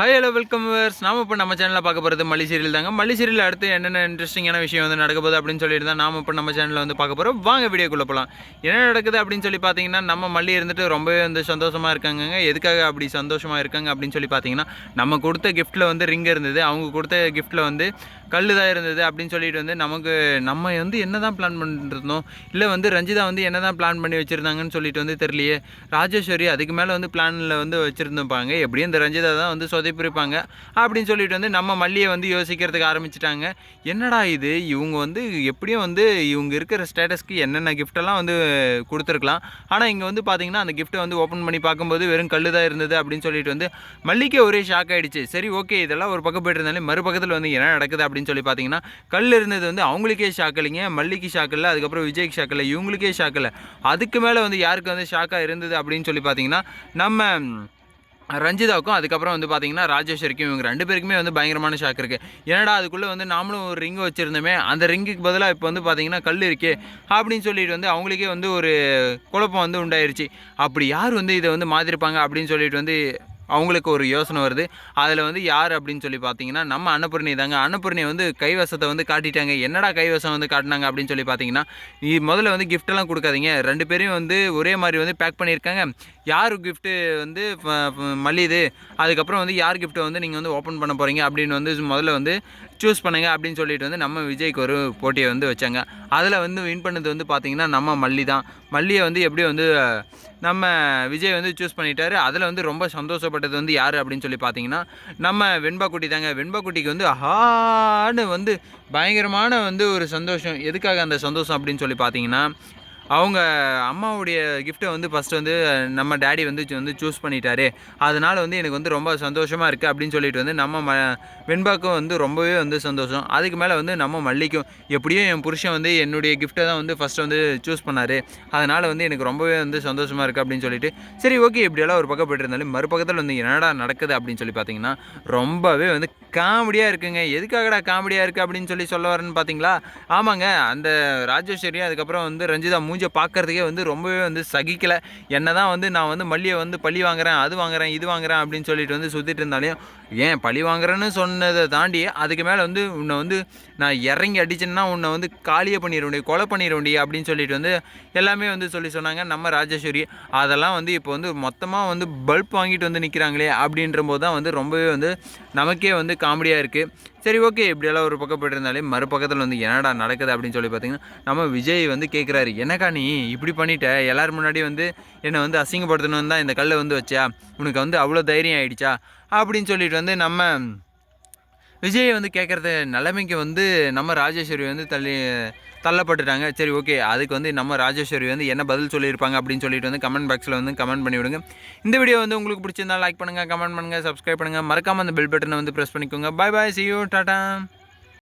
Hi hello welcome verse நாம இப்போ நம்ம சேனலில் பார்க்க போகிறது மல்லி சீரியல் தாங்க. மல்லி சீரியல் அடுத்து என்னென்ன இன்ட்ரெஸ்டிங்கான விஷயம் வந்து நடக்க போகுது அப்படின்னு சொல்லிட்டு தான் நாம இப்போ நம்ம சேனலில் வந்து பார்க்க போகிறோம் வாங்க வீடியோக்குள்ளே போகலாம் என்ன நடக்குது அப்படின்னு சொல்லி பார்த்தீங்கன்னா நம்ம மல்லி இருந்துட்டு ரொம்பவே வந்து சந்தோஷமாக இருக்காங்கங்க. எதுக்காக அப்படி சந்தோஷமாக இருக்காங்க அப்படின்னு சொல்லி பார்த்தீங்கன்னா நம்ம கொடுத்த கிஃப்ட்டில் வந்து ரிங் இருந்தது. அவங்க கொடுத்த கிஃப்ட்டில் வந்து கல் தான் இருந்தது அப்படின்னு சொல்லிட்டு வந்து நமக்கு நம்ம வந்து என்ன தான் பிளான் பண்ணிருந்தோம்? இல்லை வந்து ரஞ்சிதா வந்து என்ன தான் பிளான் பண்ணி வச்சுருந்தாங்கன்னு சொல்லிட்டு வந்து தெரியலையே. ராஜேஸ்வரி அதுக்கு மேலே வந்து பிளானில் வந்து வச்சுருந்துப்பாங்க. எப்படியும் இந்த ரஞ்சிதா தான் வந்து சொதைப்பிருப்பாங்க அப்படின்னு சொல்லிட்டு வந்து நம்ம மல்லியை வந்து யோசிக்கிறதுக்கு ஆரம்பிச்சிட்டாங்க. என்னடா இது? இவங்க வந்து எப்படியும் வந்து இவங்க இருக்கிற ஸ்டேட்டஸ்க்கு என்னென்ன கிஃப்டெல்லாம் வந்து கொடுத்துருக்கலாம். ஆனால் இங்கே வந்து பார்த்தீங்கன்னா அந்த கிஃப்ட்டை வந்து ஓப்பன் பண்ணி பார்க்கும்போது வெறும் கல் தான் இருந்தது அப்படின்னு சொல்லிட்டு வந்து மல்லிக்கே ஒரே ஷாக் ஆகிடுச்சு சரி ஓகே இதெல்லாம் ஒரு பக்கம் போயிட்டு இருந்தாலே மறுபக்கத்தில் வந்து என்ன நடக்குது அப்படின்னு சொல்லி பார்த்தீங்கன்னா கல் இருந்தது வந்து அவங்களுக்கே ஷாக் இல்லைங்க. மல்லிக்கு ஷாக் இல்லை அதுக்கப்புறம் விஜய்க்கு ஷாக் இல்லை இவங்களுக்கே ஷாக் இல்லை. அதுக்கு மேலே வந்து யாருக்கு வந்து ஷாக்காக இருந்தது அப்படின்னு சொல்லி பார்த்தீங்கன்னா நம்ம ரஞ்சிதாவுக்கும் அதுக்கப்புறம் வந்து பார்த்தீங்கன்னா ராஜேஸ்வரிக்கும் இவங்க ரெண்டு பேருக்குமே வந்து பயங்கரமான ஷாக் இருக்குது என்னடா அதுக்குள்ளே வந்து நாமளும் ஒரு ரிங்கு வச்சுருந்தோமே அந்த ரிங்குக்கு பதிலாக இப்போ வந்து பார்த்தீங்கன்னா கல் இருக்கே அப்படின்னு சொல்லிட்டு வந்து அவங்களுக்கே வந்து ஒரு குழப்பம் வந்து உண்டாயிருச்சு. அப்படி யார் வந்து இதை வந்து மாற்றிருப்பாங்க அப்படின்னு சொல்லிட்டு வந்து அவங்களுக்கு ஒரு யோசனை வருது. அதில் வந்து யார் அப்படின்னு சொல்லி பார்த்தீங்கன்னா நம்ம அன்னபூர்ணி தாங்க. அன்னபூர்ணி வந்து கைவசத்தை வந்து காட்டிட்டாங்க. என்னடா கைவசம் வந்து காட்டினாங்க அப்படின்னு சொல்லி பார்த்தீங்கன்னா நீ முதல்ல வந்து கிஃப்டெல்லாம் கொடுக்காதீங்க. ரெண்டு பேரையும் வந்து ஒரே மாதிரி வந்து பேக் பண்ணியிருக்காங்க. யார் கிஃப்ட்டு வந்து மல்லிது? அதுக்கப்புறம் வந்து யார் கிஃப்ட்டை வந்து நீங்கள் வந்து ஓப்பன் பண்ண போகிறீங்க அப்படின்னு வந்து முதல்ல வந்து சூஸ் பண்ணுங்க அப்படின்னு சொல்லிட்டு வந்து நம்ம விஜய்க்கு ஒரு போட்டியை வந்து வச்சாங்க. அதில் வந்து வின் பண்ணது வந்து பார்த்தீங்கன்னா நம்ம மல்லி தான். மல்லியை வந்து எப்படி வந்து நம்ம விஜய் வந்து சூஸ் பண்ணிட்டாரு. அதில் வந்து ரொம்ப சந்தோஷப்பட்டது வந்து யார் அப்படின்னு சொல்லி பார்த்தீங்கன்னா நம்ம வெண்பாக்குட்டி தாங்க. வெண்பாக்குட்டிக்கு வந்து ஹான்னு வந்து பயங்கரமான வந்து ஒரு சந்தோஷம். எதுக்காக அந்த சந்தோஷம் அப்படின்னு சொல்லி பார்த்தீங்கன்னா அவங்க அம்மாவுடைய கிஃப்ட்டை வந்து ஃபஸ்ட்டு வந்து நம்ம டேடி வந்து வந்து சூஸ் பண்ணிட்டாரு. அதனால் வந்து எனக்கு வந்து ரொம்ப சந்தோஷமாக இருக்குது அப்படின்னு சொல்லிட்டு வந்து நம்ம ம வெண்பாக்கும் வந்து ரொம்பவே வந்து சந்தோஷம். அதுக்கு மேலே வந்து நம்ம மல்லிக்கும் எப்படியும் என் புருஷன் வந்து என்னுடைய கிஃப்ட்டை தான் வந்து ஃபஸ்ட்டு வந்து சூஸ் பண்ணார். அதனால் வந்து எனக்கு ரொம்பவே வந்து சந்தோஷமாக இருக்குது அப்படின்னு சொல்லிட்டு சரி ஓகே இப்படியெல்லாம் ஒரு பக்கம் போய்ட்டு இருந்தாலும் மறுபக்கத்தில் வந்து என்னடா நடக்குது அப்படின்னு சொல்லி பார்த்தீங்கன்னா ரொம்பவே வந்து காமெடியாக இருக்குங்க. எதுக்காகடா காமெடியாக இருக்குது அப்படின்னு சொல்லி சொல்ல வரேன்னு பார்த்தீங்களா ஆமாங்க அந்த ராஜேஸ்வரி அதுக்கப்புறம் வந்து ரஞ்சிதா மூஞ்சி பார்க்குறதுக்கே வந்து ரொம்பவே வந்து சகிக்கலை. என்ன தான் வந்து நான் வந்து மல்லியை வந்து பழி வாங்குறேன் அது வாங்குறேன் இது வாங்குறேன் அப்படின்னு சொல்லிட்டு வந்து சுற்றிட்டு இருந்தாலையும் ஏன் பழி வாங்குறேன்னு சொன்னதை தாண்டி அதுக்கு மேலே வந்து உன்னை வந்து நான் இறங்கி அடிச்சேன்னா உன்னை வந்து காலியே பண்ணிடுவேன் கொலை பண்ணிடுவேண்டி அப்படின்னு சொல்லிட்டு வந்து எல்லாமே வந்து சொல்லி சொன்னாங்க நம்ம ராஜேஸ்வரி. அதெல்லாம் வந்து இப்போ வந்து மொத்தமாக வந்து பல்ப் வாங்கிட்டு வந்து நிற்கிறாங்களே அப்படின்ற போது தான் வந்து ரொம்பவே வந்து நமக்கே வந்து காமெடியாக இருக்குது சரி ஓகே இப்படியெல்லாம் ஒரு பக்கம் போயிட்டு மறுபக்கத்தில் வந்து என்னடா நடக்குது அப்படின்னு சொல்லி பார்த்தீங்கன்னா நம்ம விஜய் வந்து கேட்குறாரு என்னக்கா நீ இப்படி பண்ணிட்ட? எல்லோரும் முன்னாடி வந்து என்னை வந்து அசிங்கப்படுத்தணும்னு தான் இந்த கல்லை வந்து வச்சா? உனக்கு வந்து அவ்வளோ தைரியம் ஆகிடுச்சா அப்படின்னு சொல்லிட்டு வந்து நம்ம விஜய் வந்து கேட்குறது நிலைமைக்கு வந்து நம்ம ராஜேஸ்வரி வந்து தள்ளி தள்ளப்பட்டுட்டாங்க. சரி ஓகே அதுக்கு வந்து நம்ம ராஜேஸ்வரி வந்து என்ன பதில் சொல்லியிருப்பாங்க அப்படின்னு சொல்லிட்டு வந்து கமெண்ட் பாக்ஸில் வந்து கமெண்ட் பண்ணி விடுங்க இந்த வீடியோ வந்து உங்களுக்கு பிடிச்சிருந்தா லைக் பண்ணுங்கள் கமெண்ட் பண்ணுங்கள் சப்ஸ்கிரைப் பண்ணுங்கள் மறக்காமல் அந்த பெல் பட்டனை வந்து ப்ரெஸ் பண்ணிக்கோங்க. Bye bye see you tata